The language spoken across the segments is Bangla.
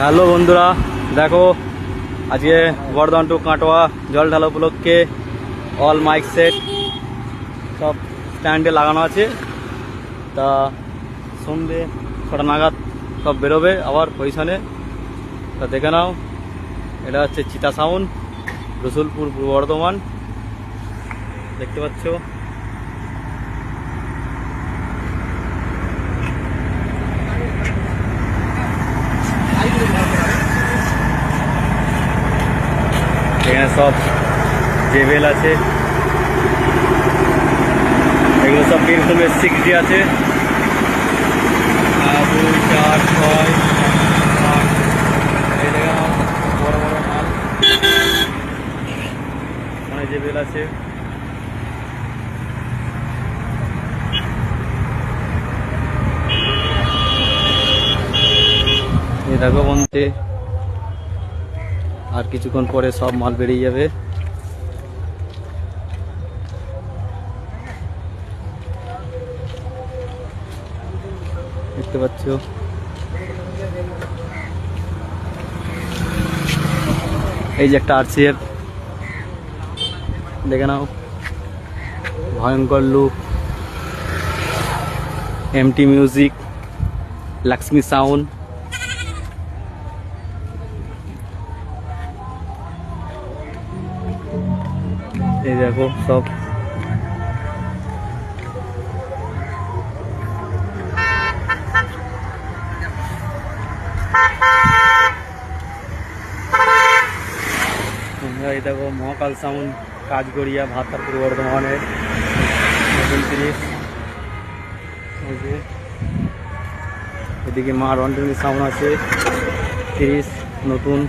হ্যালো বন্ধুরা, দেখো, আজকে বর্ধমান টু কাটোয়া জল ঢালা উপলক্ষে অল মাইক সেট সব স্ট্যান্ডে লাগানো আছে। তা সন্ধে ছটা নাগাদ সব বেরোবে আবার পজিশনে তা দেখে নাও, এটা হচ্ছে চিতা সাউন্ড, রসুলপুর পূর্ব বর্ধমান। দেখতে পাচ্ছ? এখানে সব জেবেল আছে। এগুলো সব বিরকমের সিক্স ডি আছে। দুই চার ছয় বড় বড় আছে। বন্ধু আর কিছুক্ষণ পরে সব মাল বেরিয়ে যাবে। দেখতে পাচ্ছ? এই যে একটা আরসিএফ। দেখে নাও। ভয়ঙ্কর look MT music Lakshmi sound এই দেখো, সব। এই দেখো, মহাকাল সাউন্ড কাজগড়িয়া ভাতা পূর্ব বর্ধমানের নতুন তিরিশ। এদিকে মা রন্টনি সাউন্ড আছে। তিরিশ, নতুন।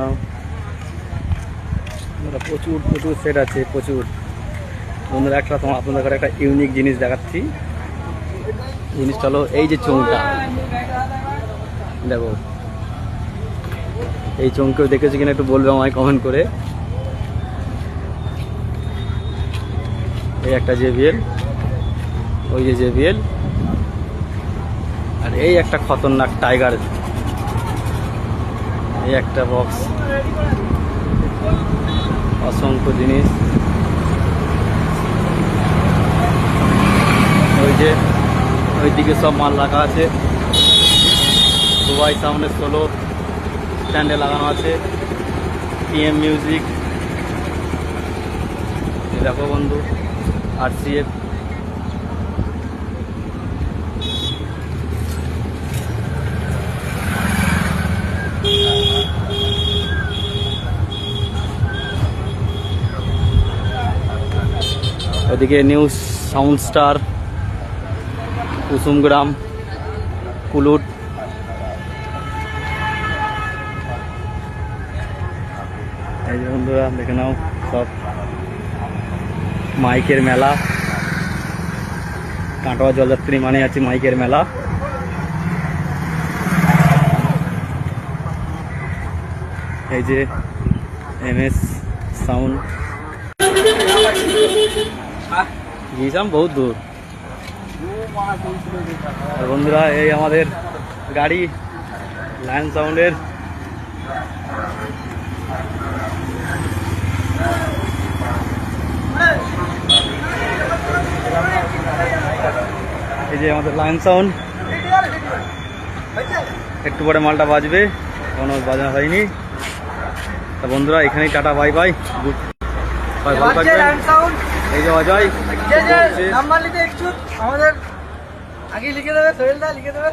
নাও প্রচুর প্রচুর সেট আছে, প্রচুর। বন্ধুরা, একটা তোমার আপনাদের ঘরে একটা ইউনিক জিনিস দেখাচ্ছি। জিনিসটা হলো এই যে চোঙটা। দেখো। এই চোঙকেও দেখেছি কিনা একটু বলবে আমায় কমেন্ট করে। এই একটা জেবিএল ওই যে জেবিএল আর এই একটা খতরনাক টাইগার এই একটা বক্স অসংখ্য জিনিস। ওই যে, ওইদিকে সব মাল রাখা আছে। দুবাই সামনে ষোলো স্ট্যান্ডে লাগানো আছে। পিএম মিউজিক দেখো বন্ধু আর সিএফ ওদিকে নিউ সাউন্ড স্টার কুসুমগ্রাম, কুলুট। এই যে বন্ধুরা, দেখে নাও সব। মাইকের মেলা। কাটোয়া জলযাত্রী মানে আছে মাইকের মেলা। এই যে এম এস সাউন্ড গিয়েছিলাম বহুত দূর। বন্ধুরা, এই আমাদের গাড়ি লায়ন সাউন্ডের এই যে আমাদের লায়ন সাউন্ড একটু পরে মালটা বাজবে কোনো বাজানো হয়নি। তা বন্ধুরা, এখানেই টাটা বাই বাই গুড ভালো থাকবেন এই যে অজয় যে যে বলছে। নাম্বার নিতে ইচ্ছুক আমাদের আগে লিখে দেবে সোহেলদা লিখে দেবে